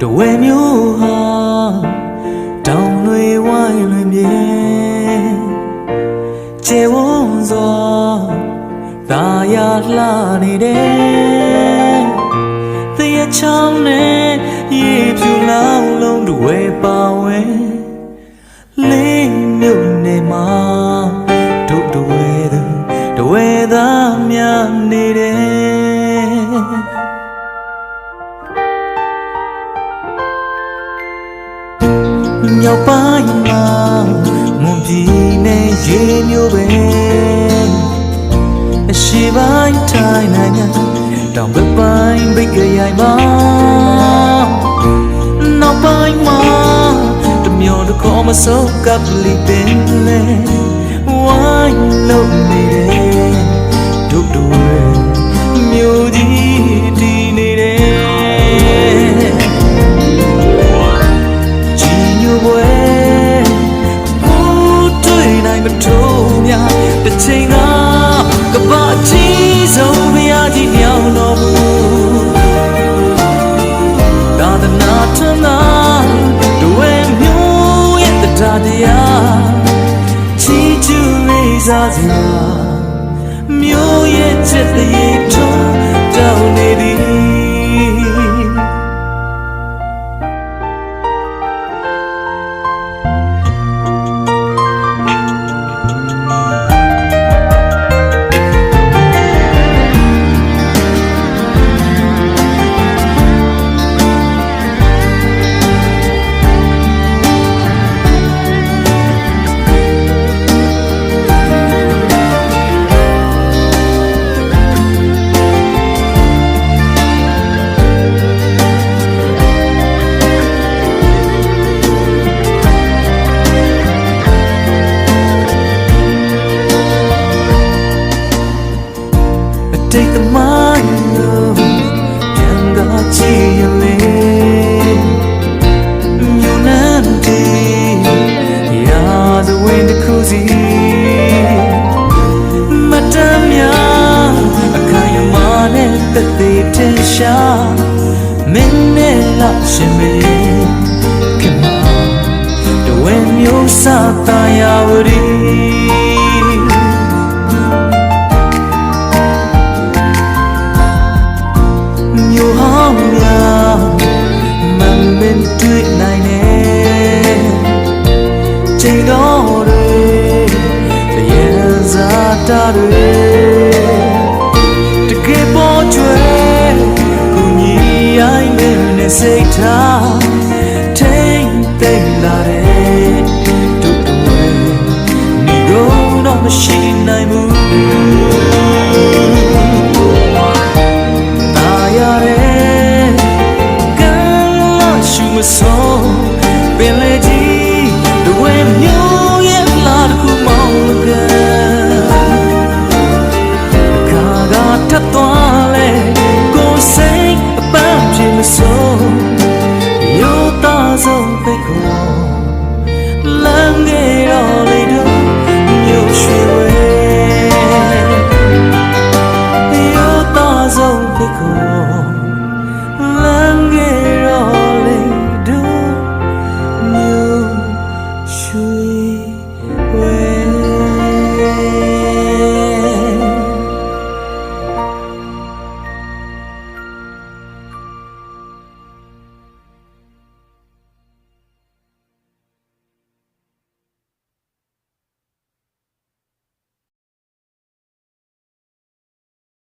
တဝဲမျိုးဟာတောင်လွေဝိုင်းလွင်မြေခြေဝန်းစွာသာယာလှနေတယ်တရချောင်းနဲ့ရေပြူလောင်းလုံးတဝဲပါဝဲလေးမြို့နေမှာတို့တဝဲသူတဝဲသားများနေ မြောက်ပိုင်းမှာမွန်ပြည်နဲ့ရေမျိုးပဲအရှိပိုင်းထိုင်နိုင်ငံတောင်ဘက်ပိုင်းဘိတ်ကရိုင်ပါနောက်ပိုင်းမှာတမျိုးတစ်ခေါ်မဆုံးကပ်လီပင်လေ စားစရာမျိုးရဲ့ချက်တည်း အတိတ်သမိုင်းလို့ပြန်ကားကြည့်ရလေမြို့နန်းတီရာဇဝင်တစ်ခုစီမတမ်းများအခါရမနဲ့တသေးတင်ရှာမင်းနဲ့လောက်ရှင်မေခင်မတဝဲမျိုးစားတာယာဝရီ ra ta rồi từ cái bó chuối cùng nhí ai nên nên xây tha thấy ဆုံး